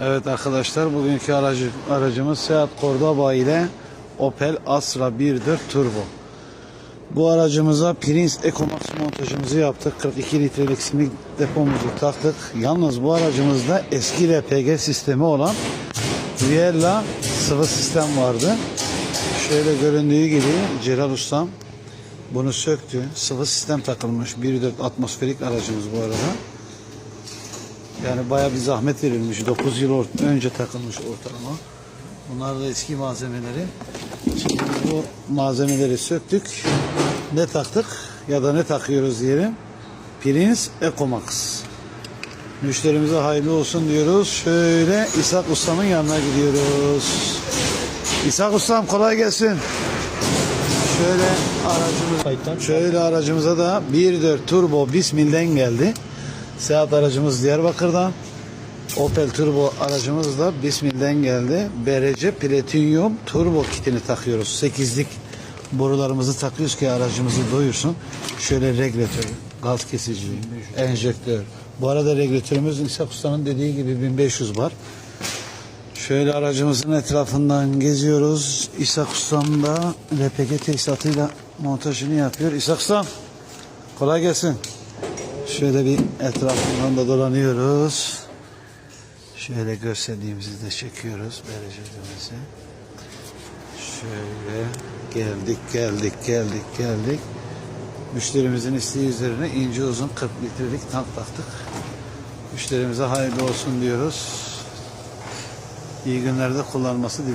Evet arkadaşlar bugünkü aracı, aracımız Seat Cordoba ile Opel Astra 1.4 Turbo. Bu aracımıza Prince EcoMax montajımızı yaptık. 42 litrelik simik depomuzu taktık. Yalnız bu aracımızda eski LPG sistemi olan Viella sıvı sistem vardı. Şöyle göründüğü gibi Celal Ustam bunu söktü. Sıvı sistem takılmış. 1.4 atmosferik aracımız bu arada. Yani bayağı bir zahmet verilmiş. 9 yıl önce takılmış ortalama. Bunlar da eski malzemeleri. Şimdi bu malzemeleri söktük. Ne taktık ya da ne takıyoruz diyelim. Prince Ecomax. Müşterimize hayırlı olsun diyoruz. Şöyle İshak Ustam'ın yanına gidiyoruz. İshak Ustam kolay gelsin. Şöyle aracımız, şöyle aracımıza da 1.4 Turbo Bismill'den geldi. Seat aracımız Diyarbakır'dan. Opel Turbo aracımız da Bismill'den geldi. BRC Platinum Turbo kitini takıyoruz. 8'lik borularımızı takıyoruz ki aracımızı doyursun. Şöyle regülatör, gaz kesici, enjektör. Bu arada regülatörümüz İshak Usta'nın dediği gibi 1500 var. Şöyle aracımızın etrafından geziyoruz. İshak Ustam da LPG tesisatıyla montajını yapıyor. İshak Ustam kolay gelsin. Şöyle bir etrafından da dolanıyoruz. Şöyle görselliğimizi de çekiyoruz. Derecemizi. Şöyle geldik geldik geldik geldik. Müşterimizin isteği üzerine ince uzun 40 litrelik tank taktık. Müşterimize hayırlı olsun diyoruz. İyi günlerde kullanması.